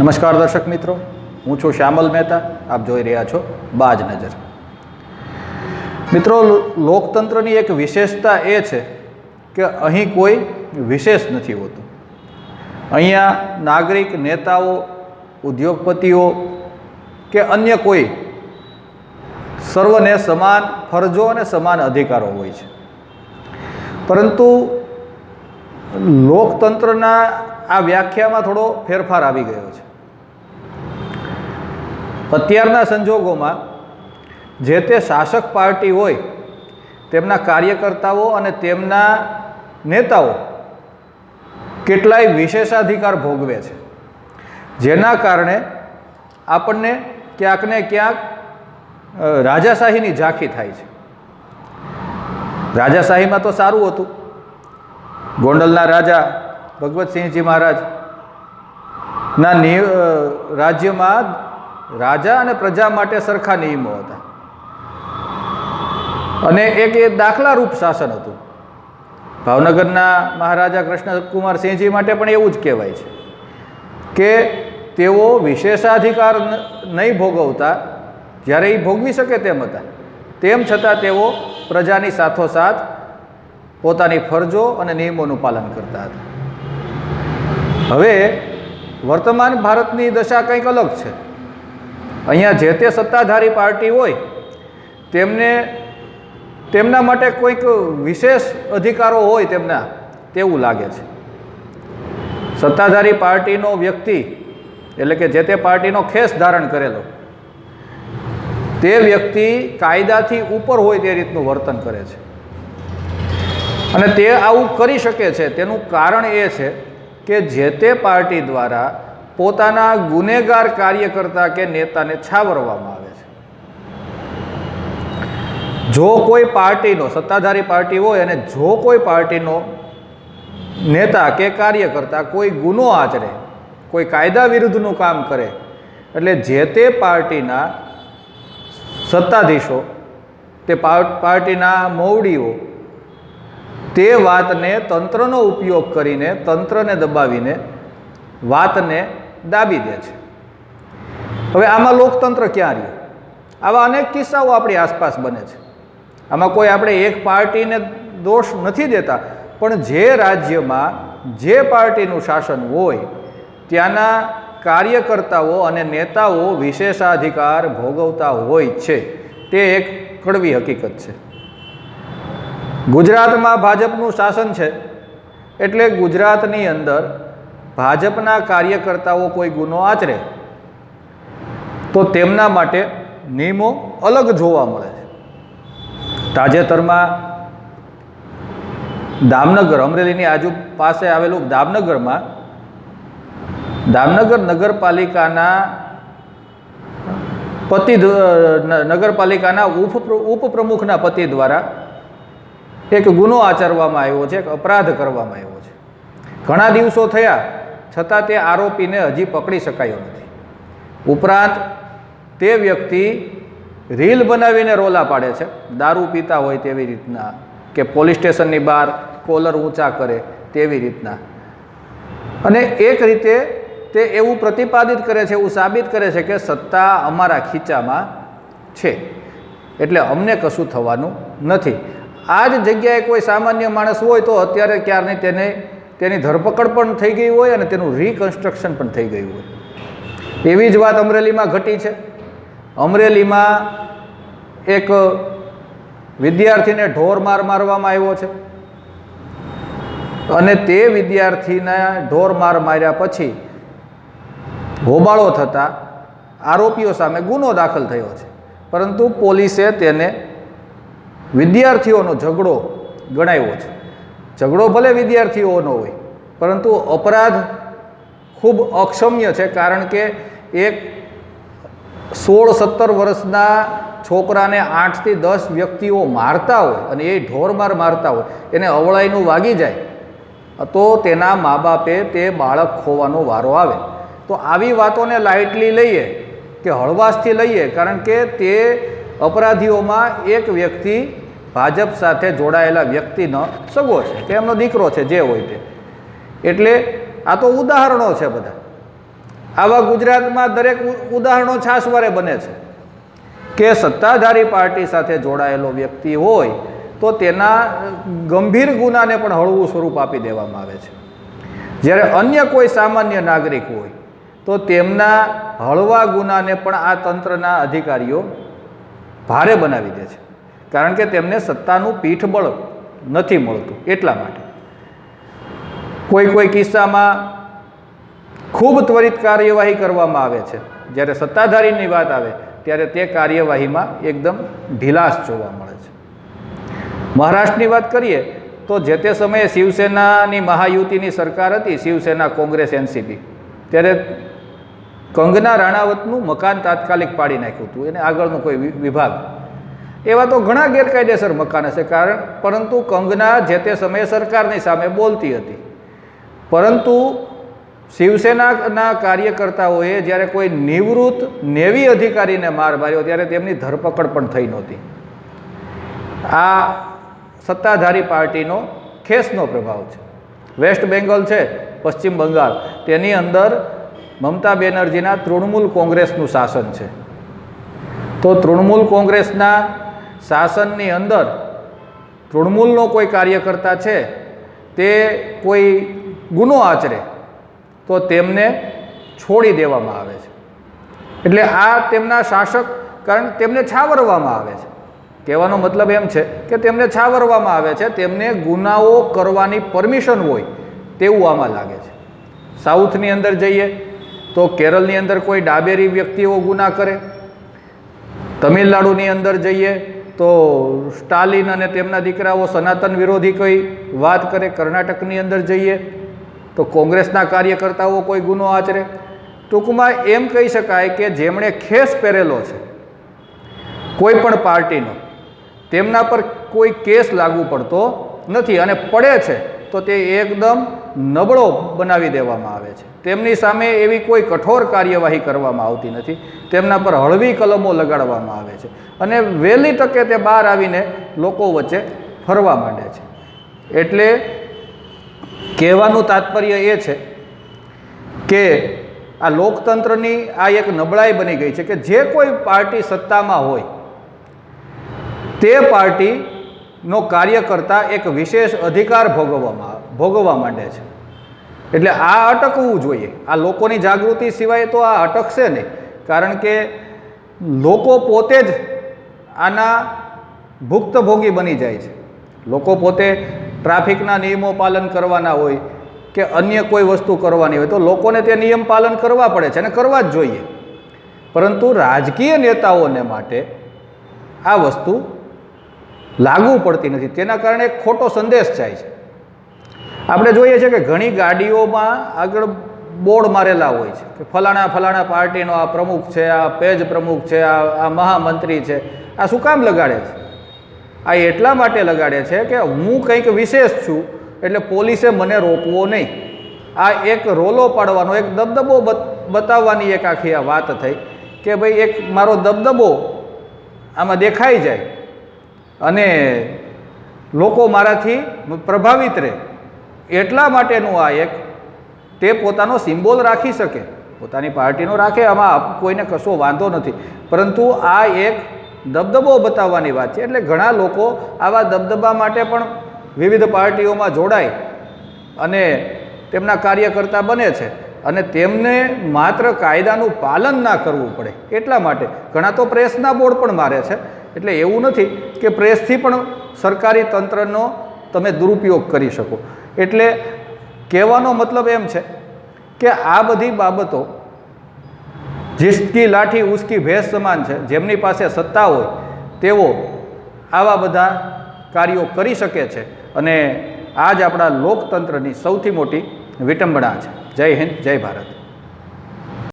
નમસ્કાર દર્શક મિત્રો, હું છું શ્યામલ મહેતા, આપ જોઈ રહ્યા છો બાજ નજર. મિત્રો લોકતંત્રની એક વિશેષતા એ છે કે અહીં કોઈ વિશેષ નથી હોતું. અહીંયા નાગરિક, નેતાઓ, ઉદ્યોગપતિઓ કે અન્ય કોઈ સર્વને સમાન ફરજો અને સમાન અધિકારો હોય છે. પરંતુ લોકતંત્રના આ વ્યાખ્યામાં થોડો ફેરફાર આવી ગયો છે. અત્યારના સંજોગોમાં જે તે શાસક પાર્ટી હોય, તેમના કાર્યકર્તાઓ અને તેમના નેતાઓ કેટલાય વિશેષાધિકાર ભોગવે છે. જેના કારણે આપણને ક્યાંક ને ક્યાંક રાજાશાહીની ઝાંખી થાય છે. રાજાશાહીમાં તો સારું હતું. ગોંડલના રાજા ભગવતસિંહજી મહારાજ ના રાજ્યમાં રાજા અને પ્રજા માટે સરખા નિયમો હતા. અને એક એ દાખલારૂપ શાસન હતું. ભાવનગરના મહારાજા કૃષ્ણકુમાર સિંહજી માટે પણ એવું જ કહેવાય છે કે તેઓ વિશેષાધિકાર નહીં ભોગવતા, જ્યારે એ ભોગવી શકે તેમ હતા. તેમ છતાં તેઓ પ્રજાની સાથોસાથ પોતાની ફરજો અને નિયમોનું પાલન કરતા હતા. હવે વર્તમાન ભારતની દશા કંઈક અલગ છે. અહીંયા જે તે સત્તાધારી પાર્ટી હોય, તેમને, તેમના માટે કોઈક વિશેષ અધિકારો હોય તેમના, તેવું લાગે છે. સત્તાધારી પાર્ટીનો વ્યક્તિ, એટલે કે જે તે પાર્ટીનો ખેસ ધારણ કરેલો, તે વ્યક્તિ કાયદાથી ઉપર હોય તે રીતનું વર્તન કરે છે. અને તે આવું કરી શકે છે. તેનું કારણ એ છે કે જે તે પાર્ટી દ્વારા પોતાના ગુનેગાર કાર્યકર્તા કે નેતાને છાવરવામાં આવે છે. જો કોઈ પાર્ટીનો, સત્તાધારી પાર્ટી હોય અને જો કોઈ પાર્ટીનો નેતા કે કાર્યકર્તા કોઈ ગુનો આચરે, કોઈ કાયદા વિરુદ્ધનું કામ કરે, એટલે જે તે પાર્ટીના સત્તાધીશો, તે પાર્ટીના મોવડીઓ તે વાતને તંત્રનો ઉપયોગ કરીને, તંત્રને દબાવીને, વાતને દાબી દે છે. હવે આમાં લોકતંત્ર ક્યાં રહ્યું? આવા અનેક કિસ્સાઓ આપણી આસપાસ બને છે. આમાં કોઈ આપણે એક પાર્ટીને દોષ નથી દેતા, પણ જે રાજ્યમાં જે પાર્ટીનું શાસન હોય, ત્યાંના કાર્યકર્તાઓ અને નેતાઓ વિશેષાધિકાર ભોગવતા હોય છે. તે એક કડવી હકીકત છે. ગુજરાતમાં ભાજપનું શાસન છે. એટલે ગુજરાતની અંદર ભાજપના કાર્યકર્તાઓ કોઈ ગુનો આચરે, તો તેમના માટે નિયમો અલગ જોવા મળે છે. તાજેતરમાં દામનગર, અમરેલીની આજુ પાસે આવેલું દામનગરમાં, દામનગર નગરપાલિકાના પતિ નગરપાલિકાના ઉપ ઉપપ્રમુખના પતિ દ્વારા એક ગુનો આચરવામાં આવ્યો છે, એક અપરાધ કરવામાં આવ્યો છે. ઘણા દિવસો થયા છતાં તે આરોપીને હજી પકડી શકાયો નથી. ઉપરાંત, તે વ્યક્તિ રીલ બનાવીને રોલા પાડે છે. દારૂ પીતા હોય તેવી રીતના કે પોલીસ સ્ટેશનની બહાર કોલર ઊંચા કરે તેવી રીતના. અને એક રીતે તે એવું પ્રતિપાદિત કરે છે, એવું સાબિત કરે છે કે સત્તા અમારા ખીચામાં છે. એટલે અમને કશું થવાનું નથી. આ જ જગ્યાએ કોઈ સામાન્ય માણસ હોય તો અત્યારે ક્યારની તેને તેની ધરપકડ પણ થઈ ગઈ હોય અને તેનું રિકન્સ્ટ્રક્શન પણ થઈ ગયું હોય. એવી જ વાત અમરેલીમાં ઘટી છે. અમરેલીમાં એક વિદ્યાર્થીને ઢોર માર મારવામાં આવ્યો છે. અને તે વિદ્યાર્થીને ઢોર માર માર્યા પછી હોબાળો થતાં આરોપીઓ સામે ગુનો દાખલ થયો છે. પરંતુ પોલીસે તેને વિદ્યાર્થીઓનો ઝઘડો ગણાવ્યો છે. ઝઘડો ભલે વિદ્યાર્થીઓનો હોય, પરંતુ અપરાધ ખૂબ અક્ષમ્ય છે, કારણ કે એક સોળ સત્તર વર્ષના છોકરાને આઠથી દસ વ્યક્તિઓ મારતા હોય અને એ ઢોરમાર મારતા હોય, એને અવળાઈનું વાગી જાય, તો તેના મા બાપે તે બાળક ખોવાનો વારો આવે. તો આવી વાતોને લાઇટલી લઈએ કે હળવાશથી લઈએ, કારણ કે તે અપરાધીઓમાં એક વ્યક્તિ ભાજપ સાથે જોડાયેલા વ્યક્તિનો સગો છે. કે એમનો દીકરો છે, જે હોય તે. એટલે આ તો ઉદાહરણો છે બધા. આવા ગુજરાતમાં દરેક ઉદાહરણો છાસવારે બને છે. કે સત્તાધારી પાર્ટી સાથે જોડાયેલો વ્યક્તિ હોય, તો તેના ગંભીર ગુનાને પણ હળવું સ્વરૂપ આપી દેવામાં આવે છે. જ્યારે અન્ય કોઈ સામાન્ય નાગરિક હોય, તો તેમના હળવા ગુનાને પણ આ તંત્રના અધિકારીઓ ભારે બનાવી દે છે. કારણ કે તેમને સત્તાનું પીઠબળ નથી મળતું, એટલા માટે. કોઈ કોઈ કિસ્સામાં ખૂબ ત્વરિત કાર્યવાહી કરવામાં આવે છે. જ્યારે સત્તાધારીની વાત આવે, ત્યારે તે કાર્યવાહીમાં એકદમ ઢીલાશ જોવા મળે છે. મહારાષ્ટ્રની વાત કરીએ, તો જે તે સમયે શિવસેનાની મહાયુતિની સરકાર હતી, શિવસેના કોંગ્રેસ એનસીપી. ત્યારે કંગના રાણાવતનું મકાન તાત્કાલિક પાડી નાખ્યું હતું. એને આગળનો કોઈ વિભાગ એવા તો ઘણા ગેરકાયદેસર મકાન હશે કારણ પરંતુ કંગના જે તે સમયે સરકારની સામે બોલતી હતી. પરંતુ શિવસેનાના કાર્યકર્તાઓએ જ્યારે કોઈ નિવૃત્ત નેવી અધિકારીને માર માર્યો, ત્યારે તેમની ધરપકડ પણ થઈ નહોતી. આ સત્તાધારી પાર્ટીનો ખેસનો પ્રભાવ છે. વેસ્ટ બેંગોલ છે, પશ્ચિમ બંગાળ. તેની અંદર મમતા બેનર્જીના તૃણમૂલ કોંગ્રેસનું શાસન છે. તો તૃણમૂલ કોંગ્રેસના શાસનની અંદર તૃણમૂલનો કોઈ કાર્યકર્તા છે, તે કોઈ ગુનો આચરે, તો તેમને છોડી દેવામાં આવે છે. એટલે આ તેમના શાસક, કારણ તેમને છાવરવામાં આવે છે. કહેવાનો મતલબ એમ છે કે તેમને છાવરવામાં આવે છે, તેમને ગુનાઓ કરવાની પરમિશન હોય તેવું આમાં લાગે છે. સાઉથની અંદર જઈએ, તો કેરળની અંદર કોઈ ડાબેરી વ્યક્તિઓ ગુના કરે. તમિલનાડુની અંદર જઈએ તો સ્ટાલિન અને તેમના દીકરાઓ સનાતન વિરોધી કોઈ વાત કરે કર્ણાટકની અંદર જઈએ, તો કોંગ્રેસના કાર્યકર્તાઓ કોઈ ગુનો આચરે. ટૂંકમાં એમ કહી શકાય કે જેમણે ખેસ પહેરેલો છે, કોઈ પણ પાર્ટીનો, તેમના પર કોઈ કેસ લાગુ પડતો નથી અને પડે છે તો તે એકદમ નબળો બનાવી દેવામાં આવે છે. તેમની સામે એવી કોઈ કઠોર કાર્યવાહી કરવામાં આવતી નથી. તેમના પર હળવી કલમો લગાડવામાં આવે છે. અને વહેલી તકે તે બહાર આવીને લોકો વચ્ચે ફરવા માંડે છે. એટલે કહેવાનું તાત્પર્ય એ છે કે આ લોકતંત્રની આ એક નબળાઈ બની ગઈ છે કે જે કોઈ પાર્ટી સત્તામાં હોય, તે પાર્ટીનો કાર્યકર્તા એક વિશેષ અધિકાર ભોગવવામાં, ભોગવવા માંડે છે. એટલે આ અટકવું જોઈએ. આ લોકોની જાગૃતિ સિવાય તો આ અટકશે નહીં. કારણ કે લોકો પોતે જ આના ભુક્તભોગી બની જાય છે. લોકો પોતે ટ્રાફિકના નિયમો પાલન કરવાના હોય કે અન્ય કોઈ વસ્તુ કરવાની હોય તો લોકોને તે નિયમ પાલન કરવા પડે છે અને કરવા જ જોઈએ. પરંતુ રાજકીય નેતાઓને માટે આ વસ્તુ લાગુ પડતી નથી. તેના કારણે ખોટો સંદેશ જાય છે. આપણે જોઈએ છીએ કે ઘણી ગાડીઓમાં આગળ બોર્ડ મારેલા હોય છે કે ફલાણા ફલાણા પાર્ટીનો આ પ્રમુખ છે, આ પેજ પ્રમુખ છે, આ આ મહામંત્રી છે. આ શું કામ લગાડે છે? આ એટલા માટે લગાડે છે કે હું કંઈક વિશેષ છું એટલે પોલીસે મને રોકવો નહીં. આ એક રોલો પાડવાનો, એક દબદબો બત- બતાવવાની એક આખી આ વાત થઈ કે ભાઈ એક મારો દબદબો આમાં દેખાઈ જાય. અને લોકો મારાથી પ્રભાવિત રહે. એટલા માટેનું આ એક તે પોતાનો સિમ્બોલ રાખી શકે. પોતાની પાર્ટીનો રાખે, આમાં કોઈને કશો વાંધો નથી. પરંતુ આ એક દબદબો બતાવવાની વાત છે. એટલે ઘણા લોકો આવા દબદબા માટે પણ વિવિધ પાર્ટીઓમાં જોડાય અને તેમના કાર્યકર્તા બને છે. અને તેમને માત્ર કાયદાનું પાલન ના કરવું પડે. એટલા માટે ઘણા તો પ્રેસના બોર્ડ પણ મારે છે. એટલે એવું નથી કે પ્રેસથી પણ સરકારી તંત્રનો તમે દુરુપયોગ કરી શકો. એટલે કહેવાનો મતલબ એમ છે કે આ બધી બાબતો જીસકી લાઠી ઉસકી ભેંસ સમાન છે, જેમની પાસે સત્તા હોય, તેઓ આવા બધા કાર્યો કરી શકે છે અને આ જ આપણા લોકતંત્રની સૌથી મોટી વિટંબણા છે. જય હિન્દ, જય ભારત.